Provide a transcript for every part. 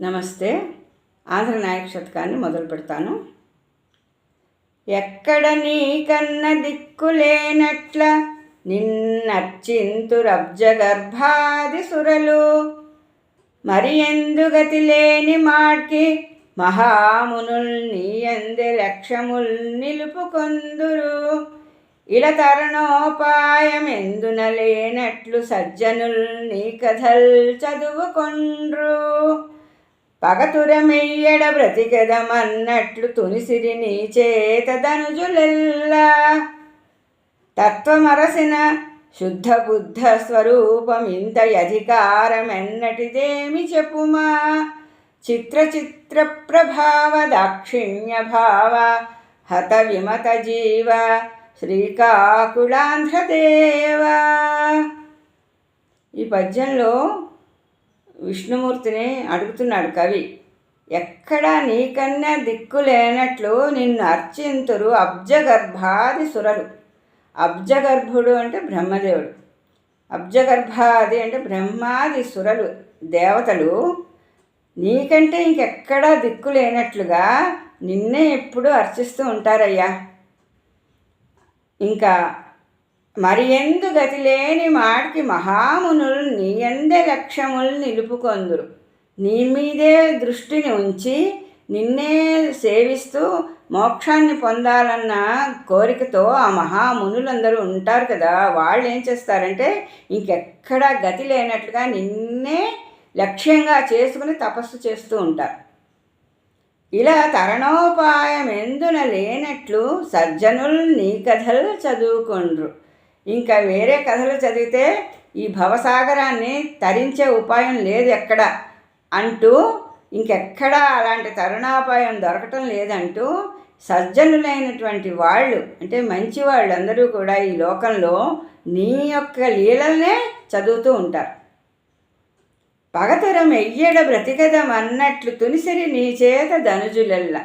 నమస్తే. ఆంధ్ర నాయక శతకాన్ని మొదలు పెడతాను. ఎక్కడ నీకన్న దిక్కులేనట్ల నిన్నర్చింతురబ్జగర్భాది సురలు. మరి ఎందుగతి లేని మాడ్కి మహామునుల్ నీయందె లక్ష్యముల్ నిలుపుకొందురు. ఇల తరుణోపాయమెందున లేనట్లు సజ్జనుల్ నీ కథల్ చదువుకొండ్రు. పగతురమెయ్యడ బ్రతికెదమన్నట్లు తునిసిరి నీ చేత ధనుజులెల్లా. తత్వమరసిన శుద్ధ బుద్ధ స్వరూపం ఇంత అధికారమెన్నటిదేమి చెప్పుమా? చిత్ర చిత్ర ప్రభావ దాక్షిణ్య భావ హత విమత జీవ శ్రీకాకుళాంధ్రదేవ. ఈ పద్యంలో విష్ణుమూర్తిని అడుగుతున్నాడు కవి ఎక్కడా నీకన్నా దిక్కు లేనట్లు నిన్ను అర్చింతురు అబ్జగర్భాది సురలు. అబ్జగర్భుడు అంటే బ్రహ్మదేవుడు అబ్జగర్భాది అంటే బ్రహ్మాది సురలు దేవతలు. నీకంటే ఇంకెక్కడా దిక్కు లేనట్లుగా నిన్నే ఎప్పుడూ అర్చిస్తూ ఉంటారయ్యా. ఇంకా మరి ఎందు గతి లేని మాటికి మహామునులు నీ ఎందే లక్ష్యములు నిలుపుకొందురు. నీ మీదే దృష్టిని ఉంచి నిన్నే సేవిస్తూ మోక్షాన్ని పొందాలన్న కోరికతో ఆ మహామునులందరూ ఉంటారు కదా. వాళ్ళు ఏం చేస్తారంటే ఇంకెక్కడా గతి లేనట్లుగా నిన్నే లక్ష్యంగా చేసుకుని తపస్సు చేస్తూ ఉంటారు. ఇలా తరణోపాయం ఎందున లేనట్లు సజ్జనులు నీ కథలు చదువుకొండ్రు. ఇంకా వేరే కథలు చదివితే ఈ భవసాగరాన్ని తరించే ఉపాయం లేదు ఎక్కడ అంటూ ఇంకెక్కడా అలాంటి తరుణాపాయం దొరకటం లేదంటూ సజ్జనులైనటువంటి వాళ్ళు అంటే మంచి వాళ్ళందరూ కూడా ఈ లోకంలో నీ యొక్క లీలల్నే చదువుతూ ఉంటారు. పగతరం ఎయ్యడ బ్రతికదం అన్నట్లు తునిసిరి నీ చేత ధనుజులెల్ల.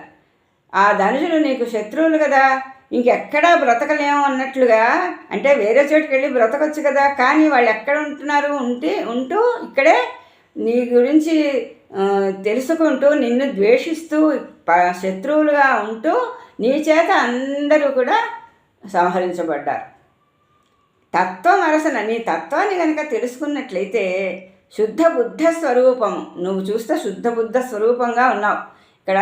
ఆ ధనుజులు నీకు శత్రువులు కదా ఇంకెక్కడా బ్రతకలేము అన్నట్లుగా అంటే వేరే చోటుకి వెళ్ళి బ్రతకొచ్చు కదా కానీ వాళ్ళు ఎక్కడ ఉంటున్నారు ఉంటే ఉంటూ ఇక్కడే నీ గురించి తెలుసుకుంటూ నిన్ను ద్వేషిస్తూ శత్రువులుగా ఉంటూ నీ చేత అందరూ కూడా సంహరించబడ్డారు. తత్వం అరసన నీ తత్వాన్ని కనుక తెలుసుకున్నట్లయితే శుద్ధ బుద్ధ స్వరూపము. నువ్వు చూస్తే శుద్ధ బుద్ధ స్వరూపంగా ఉన్నావు. ఇక్కడ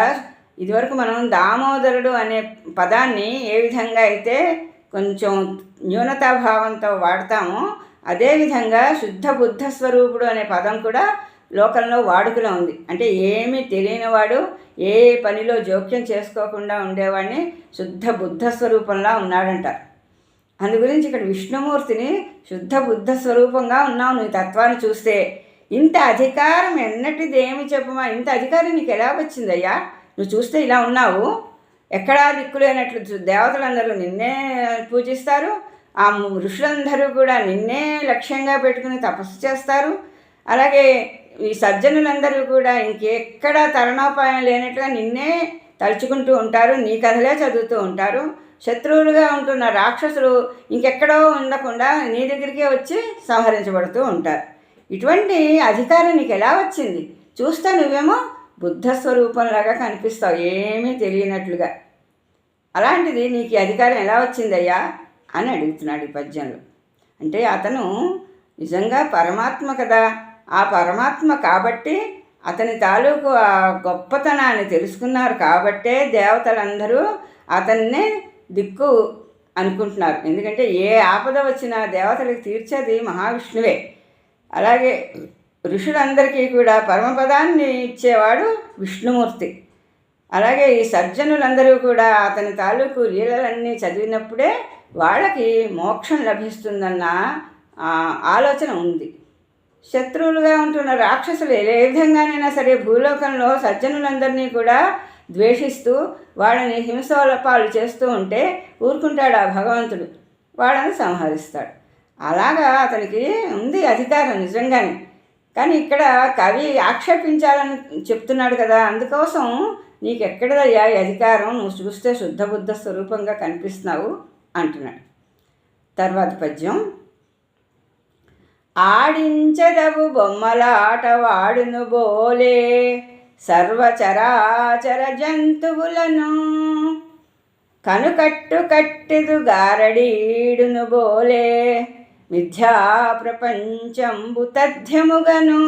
ఇదివరకు మనం దామోదరుడు అనే పదాన్ని ఏ విధంగా అయితే కొంచెం న్యూనతాభావంతో వాడతామో అదేవిధంగా శుద్ధ బుద్ధ స్వరూపుడు అనే పదం కూడా లోకంలో వాడుకలో ఉంది. అంటే ఏమీ తెలియనివాడు ఏ పనిలో జోక్యం చేసుకోకుండా ఉండేవాడిని శుద్ధ బుద్ధ స్వరూపంలా ఉన్నాడంటారు అందు గురించి ఇక్కడ విష్ణుమూర్తిని శుద్ధ బుద్ధ స్వరూపంగా ఉన్నావు నీ తత్వాన్ని చూస్తే ఇంత అధికారం ఎన్నటిదేమి చెప్పమా? ఇంత అధికారం నీకు ఎలా వచ్చిందయ్యా? నువ్వు చూస్తే ఇలా ఉన్నావు. ఎక్కడా దిక్కులేనట్లు దేవతలందరూ నిన్నే పూజిస్తారు. ఆ ఋషులందరూ కూడా నిన్నే లక్ష్యంగా పెట్టుకుని తపస్సు చేస్తారు. అలాగే ఈ సజ్జనులందరూ కూడా ఇంకెక్కడ తరణోపాయం లేనట్టుగా నిన్నే తలుచుకుంటూ ఉంటారు. నీ కథలే చదువుతూ ఉంటారు. శత్రువులుగా ఉంటున్న రాక్షసులు ఇంకెక్కడో ఉండకుండా నీ దగ్గరికే వచ్చి సంహరించబడుతూ ఉంటారు. ఇటువంటి అధికారం నీకు ఎలా వచ్చింది? చూస్తే నువ్వేమో బుద్ధ స్వరూపంలాగా కనిపిస్తావు. ఏమీ తెలియనట్లుగా. అలాంటిది నీకు అధికారం ఎలా వచ్చిందయ్యా? అని అడుగుతున్నాడు ఈ పద్యంలో. అంటే అతను నిజంగా పరమాత్మ కదా. ఆ పరమాత్మ కాబట్టి అతని తాలూకు ఆ గొప్పతనాన్ని తెలుసుకున్నారు కాబట్టే దేవతలందరూ అతన్నే దిక్కు అనుకుంటున్నారు. ఎందుకంటే ఏ ఆపద వచ్చినా దేవతలకు తీర్చేది మహావిష్ణువే. అలాగే ఋషులందరికీ కూడా పరమపదాన్ని ఇచ్చేవాడు విష్ణుమూర్తి. అలాగే ఈ సజ్జనులందరూ కూడా అతని తాలూకు లీలలన్నీ చదివినప్పుడే వాళ్ళకి మోక్షం లభిస్తుందన్న ఆలోచన ఉంది. శత్రువులుగా ఉంటున్న రాక్షసులు ఏ విధంగానైనా సరే భూలోకంలో సజ్జనులందరినీ కూడా ద్వేషిస్తూ వాళ్ళని హింసోలపాలు చేస్తూ ఉంటే ఊరుకుంటాడు ఆ భగవంతుడు. వాళ్ళని సంహరిస్తాడు. అలాగా అతనికి ఉంది అధికారం నిజంగానే. కానీ ఇక్కడ కవి ఆక్షేపించాలని చెప్తున్నాడు కదా. అందుకోసం నీకు ఎక్కడదయ్యా ఈ అధికారం? నువ్వు చూస్తే శుద్ధబుద్ధ స్వరూపంగా కనిపిస్తున్నావు అంటున్నాడు. తర్వాత పద్యం. ఆడించదవు బొమ్మలాట వాడును బోలే సర్వచరాచర జంతువులను. కనుకట్టు కట్టెదు గారడీడును బోలే మిథ్యా ప్రపంచంబు తథ్యముగను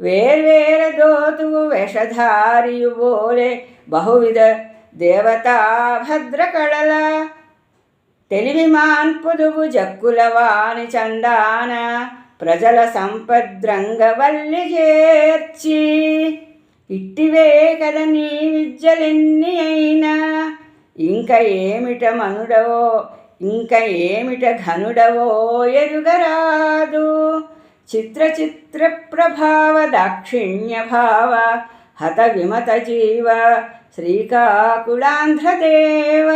వేర్వేర దోతువు వేషధారియు బోలే బహువిధ దేవతా భద్రకళల. తెలివి మాన్పుదువు జక్కులవాని చందాన ప్రజల సంపద్రంగవల్లి చేర్చి. ఇట్టివే కద నీ విద్యలెన్ని అయినా. ఇంక ఏమిట మనుడవో ఇంక ఏమిట ఘనుడవో ఎరుగరాదు? చిత్ర చిత్ర ప్రభావ దాక్షిణ్య భావ హత విమత జీవ శ్రీకాకుళాంధ్రదేవ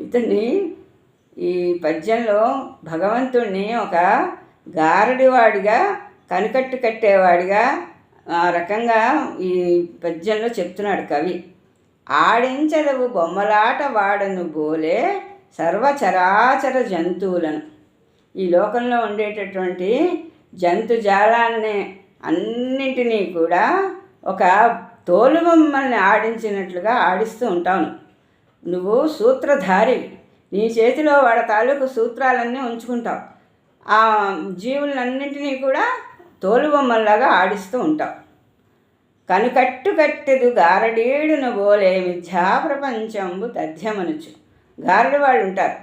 ఇతన్ని ఈ పద్యంలో భగవంతుణ్ణి ఒక గారడివాడిగా కనికట్టు కట్టేవాడిగా ఆ రకంగా ఈ పద్యంలో చెప్తున్నాడు కవి. ఆడించదవు బొమ్మలాట వాడను బోలే సర్వచరాచర జంతువులను. ఈ లోకంలో ఉండేటటువంటి జంతు జాలాన్ని అన్నింటినీ కూడా ఒక తోలుబొమ్మల్ని ఆడించినట్లుగా ఆడిస్తూ ఉంటాను నువ్వు సూత్రధారి నీ చేతిలో వాడ తాలూకు సూత్రాలన్నీ ఉంచుకుంటావు. ఆ జీవులన్నింటినీ కూడా తోలుబొమ్మల్లాగా ఆడిస్తూ ఉంటావు. కనుకట్టు కట్టెదు గారడీడును బోలే మిథ్యా ప్రపంచంబు తథ్యమనుచు. గారడి వాళ్ళు ఉంటారు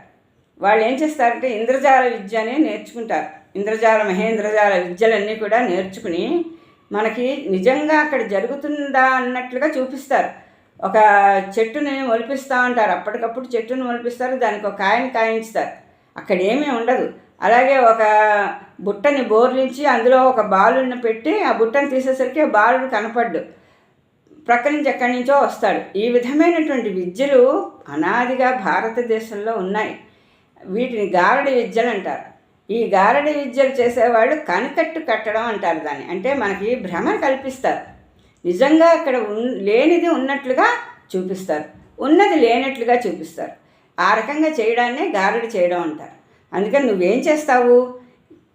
వాళ్ళు ఏం చేస్తారంటే ఇంద్రజాల విద్య అనే నేర్చుకుంటారు. ఇంద్రజాల మహేంద్రజాల విద్యలన్నీ కూడా నేర్చుకుని మనకి నిజంగా అక్కడ జరుగుతుందా అన్నట్లుగా చూపిస్తారు. ఒక చెట్టుని మొలిపిస్తూ ఉంటారు అప్పటికప్పుడు చెట్టుని మొలిపిస్తారు దానికి ఒక కాయని కాయించుతారు. అక్కడ ఏమీ ఉండదు. అలాగే ఒక బుట్టని బోర్లించి అందులో ఒక బాలుని పెట్టి ఆ బుట్టని తీసేసరికి ఆ బాలుడు కనపడ్డు. ప్రక్క నుంచి ఎక్కడి నుంచో వస్తాడు. ఈ విధమైనటువంటి విద్యలు అనాదిగా భారతదేశంలో ఉన్నాయి. వీటిని గారడి విద్యలు అంటారు. ఈ గారడి విద్యలు చేసేవాళ్ళు కనికట్టు కట్టడం అంటారు దాన్ని. అంటే మనకి భ్రమ కల్పిస్తారు. నిజంగా అక్కడ ఉన్ లేనిది ఉన్నట్లుగా చూపిస్తారు. ఉన్నది లేనట్లుగా చూపిస్తారు. ఆ రకంగా చేయడాన్నే గారడి చేయడం అంటారు. అందుకని నువ్వేం చేస్తావు?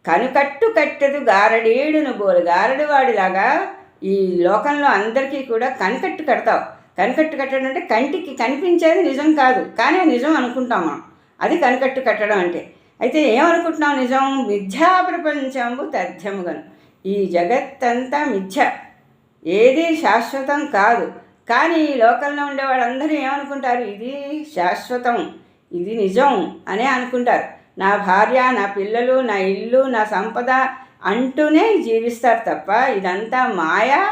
కనుకట్టు కట్టదు గారడేడును బోలు. గారడివాడిలాగా ఈ లోకంలో అందరికీ కూడా కనికట్టు కడతావు. కనికట్టు కట్టడం అంటే కంటికి కనిపించేది నిజం కాదు. కానీ నిజం అనుకుంటాం మనం. అది కనికట్టు కట్టడం అంటే. అయితే ఏమనుకుంటున్నాం నిజం? మిథ్యా ప్రపంచము తథ్యముగను. ఈ జగత్తంతా మిథ్య. ఏది శాశ్వతం కాదు. కానీ ఈ లోకంలో ఉండే వాళ్ళందరూ ఏమనుకుంటారు? ఇది శాశ్వతం. ఇది నిజం అనే అనుకుంటారు. నా భార్య నా పిల్లలు నా ఇల్లు నా సంపద అంటూనే జీవిస్తారు తప్ప ఇదంతా మాయ.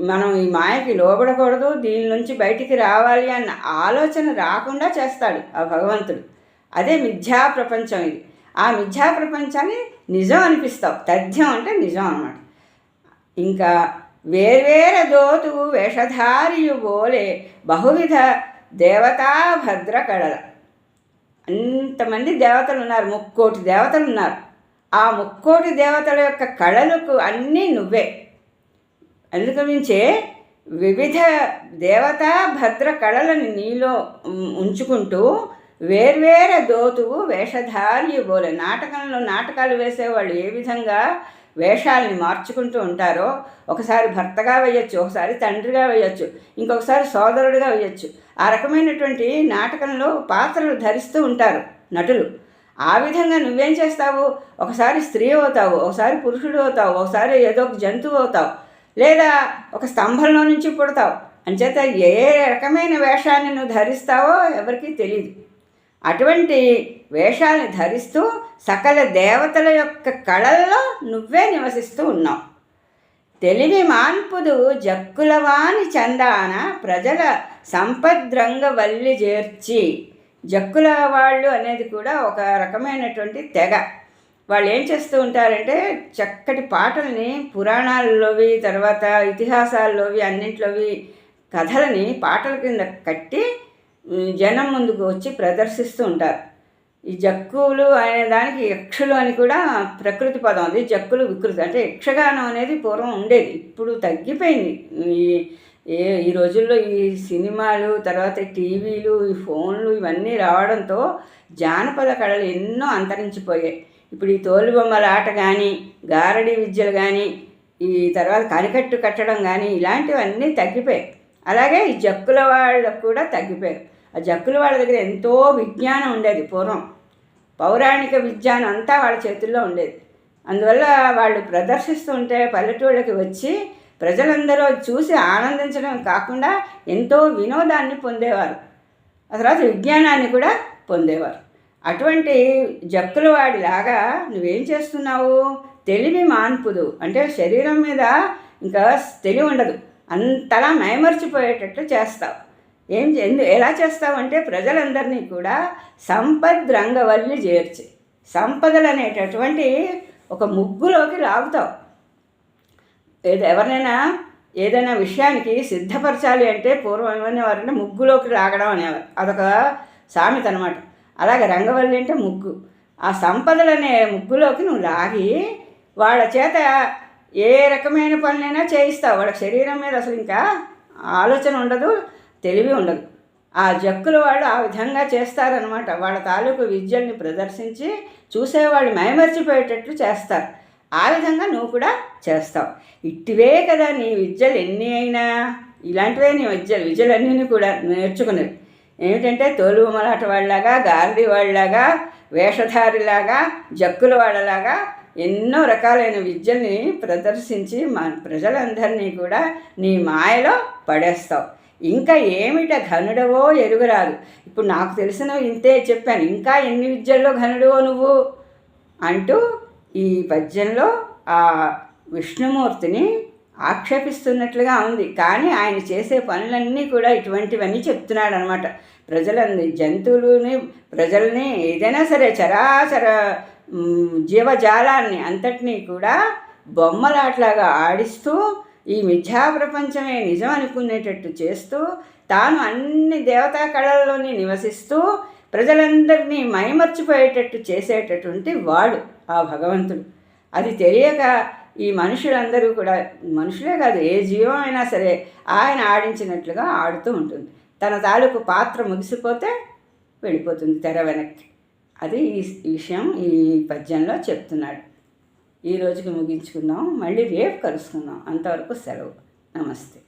మనం ఈ మాయకి లోబడకూడదు దీని నుంచి బయటికి రావాలి అన్న ఆలోచన రాకుండా చేస్తాడు ఆ భగవంతుడు. అదే మిథ్యా ప్రపంచం ఇది. ఆ మిథ్యా ప్రపంచాన్ని నిజం అనిపిస్తావు. తథ్యం అంటే నిజం అన్నమాట. ఇంకా వేర్వేర దోతు వేషధారియు బోలే బహువిధ దేవతా భద్ర అంతమంది దేవతలు ఉన్నారు ముక్కోటి దేవతలు ఉన్నారు. ఆ ముక్కోటి దేవతల యొక్క కళలకు అన్నీ నువ్వే. అందుకనించే వివిధ దేవతా భద్ర కళలను నీలో ఉంచుకుంటూ వేర్వేర దోతువు వేషధారి బోలే నాటకంలో నాటకాలు వేసేవాళ్ళు ఏ విధంగా వేషాలని మార్చుకుంటూ ఉంటారో ఒకసారి భర్తగా వేయచ్చు ఒకసారి తండ్రిగా వేయచ్చు ఇంకొకసారి సోదరుడిగా వేయచ్చు. ఆ రకమైనటువంటి నాటకంలో పాత్రలు ధరిస్తూ ఉంటారు నటులు. ఆ విధంగా నువ్వేం చేస్తావు? ఒకసారి స్త్రీ అవుతావు ఒకసారి పురుషుడు అవుతావు ఒకసారి ఏదో ఒక జంతువు అవుతావు లేదా ఒక స్తంభంలో నుంచి పుడతావు. అంచేత ఏ రకమైన వేషాన్ని నువ్వు ధరిస్తావో ఎవరికీ తెలియదు అటువంటి వేషాలను ధరిస్తూ సకల దేవతల యొక్క కళల్లో నువ్వే నివసిస్తూ ఉన్నావు. తెలివి మాన్పుదు జక్కులవాని చందాన ప్రజల సంపద్రంగవల్లి చేర్చి జక్కుల వాళ్ళు అనేది కూడా ఒక రకమైనటువంటి తెగ. వాళ్ళు ఏం చేస్తూ ఉంటారంటే చక్కటి పాటల్ని పురాణాల్లోవి తర్వాత ఇతిహాసాల్లోవి అన్నింటిలోవి కథలని పాటల కింద కట్టి జనం ముందుకు వచ్చి ప్రదర్శిస్తూ ఉంటారు. ఈ జక్కులు అనే దానికి యక్షులు అని కూడా ప్రకృతి పదం. అది జక్కులు వికృతి. అంటే యక్షగానం అనేది పూర్వం ఉండేది. ఇప్పుడు తగ్గిపోయింది. ఈ ఏ ఈ రోజుల్లో ఈ సినిమాలు తర్వాత టీవీలు ఈ ఫోన్లు ఇవన్నీ రావడంతో జానపద కళలు ఎన్నో అంతరించిపోయాయి. ఇప్పుడు ఈ తోలుబొమ్మల ఆట కానీ గారడి విద్యలు కానీ ఈ తర్వాత కనికట్టు కట్టడం కానీ ఇలాంటివన్నీ తగ్గిపోయాయి. అలాగే ఈ జక్కుల వాళ్ళకు కూడా తగ్గిపోయారు. ఆ జక్కుల వాళ్ళ దగ్గర ఎంతో విజ్ఞానం ఉండేది పూర్వం. పౌరాణిక విజ్ఞానం అంతా వాళ్ళ చేతుల్లో ఉండేది. అందువల్ల వాళ్ళు ప్రదర్శిస్తుంటే పల్లెటూళ్ళకి వచ్చి ప్రజలందరూ చూసి ఆనందించడం కాకుండా ఎంతో వినోదాన్ని పొందేవారు. ఆ తర్వాత విజ్ఞానాన్ని కూడా పొందేవారు. అటువంటి జక్కులవాడిలాగా నువ్వేం చేస్తున్నావు? తెలివి మాన్పుదు. అంటే శరీరం మీద ఇంకా తెలివి ఉండదు. అంతలా మైమర్చిపోయేటట్టు చేస్తావు. ఏం ఎందు ఎలా చేస్తావు అంటే ప్రజలందరినీ కూడా సంపద్ రంగవల్లి చేర్చి సంపదలు అనేటటువంటి ఒక ముగ్గులోకి లాగుతావు. ఏదో ఎవరినైనా ఏదైనా విషయానికి సిద్ధపరచాలి అంటే పూర్వం వారంటే ముగ్గులోకి రాగడం అనేవారు. అదొక సామెత అనమాట అలాగే రంగవల్లి అంటే ముగ్గు. ఆ సంపదలనే ముగ్గులోకి నువ్వు లాగి వాళ్ళ చేత ఏ రకమైన పనులైనా చేయిస్తావు. వాళ్ళ శరీరం మీద అసలు ఇంకా ఆలోచన ఉండదు తెలివి ఉండదు. ఆ జక్కులు వాళ్ళు ఆ విధంగా చేస్తారనమాట వాళ్ళ తాలూకు విద్యల్ని ప్రదర్శించి చూసేవాళ్ళు మైమర్చిపోయేటట్లు చేస్తారు. ఆ విధంగా నువ్వు కూడా చేస్తావు. ఇట్టివే కదా నీ విద్యలు ఎన్ని అయినా. ఇలాంటివే నీ విద్యలు విద్యలన్నీ కూడా నేర్చుకునేవి ఏమిటంటే తోలు మలాట వాళ్ళలాగా గాంధీ వాళ్ళలాగా వేషధారిలాగా జక్కుల వాళ్ళలాగా ఎన్నో రకాలైన విద్యల్ని ప్రదర్శించి మన ప్రజలందరినీ కూడా నీ మాయలో పడేస్తావు. ఇంకా ఏమిట ఘనుడవో ఎరుగరాదు. ఇప్పుడు నాకు తెలిసినవి ఇంతే చెప్పాను. ఇంకా ఎన్ని విద్యల్లో ఘనుడవో నువ్వు? అంటూ ఈ పద్యంలో ఆ విష్ణుమూర్తిని ఆక్షేపిస్తున్నట్లుగా ఉంది. కానీ ఆయన చేసే పనులన్నీ కూడా ఇటువంటివన్నీ చెప్తున్నాడు అనమాట ప్రజలని జంతువులని ప్రజల్ని ఏదైనా సరే చరాచర జీవజాలాన్ని అంతటినీ కూడా బొమ్మలాట్లాగా ఆడిస్తూ ఈ మిథ్యా ప్రపంచమే నిజం అనుకునేటట్టు చేస్తూ తాను అన్ని దేవతా కళల్లోని నివసిస్తూ ప్రజలందరినీ మైమర్చిపోయేటట్టు చేసేటటువంటి వాడు ఆ భగవంతుడు. అది తెలియక ఈ మనుషులందరూ కూడా మనుషులే కాదు ఏ జీవం అయినా సరే ఆయన ఆడించినట్లుగా ఆడుతూ ఉంటుంది. తన తాలూకు పాత్ర ముగిసిపోతే వెళ్ళిపోతుంది తెర వెనక్కి. అది ఈ విషయం ఈ పద్యంలో చెప్తున్నాడు. ఈ రోజుకి ముగించుకుందాం. మళ్ళీ రేపు కలుసుకుందాం. అంతవరకు సెలవు. నమస్తే.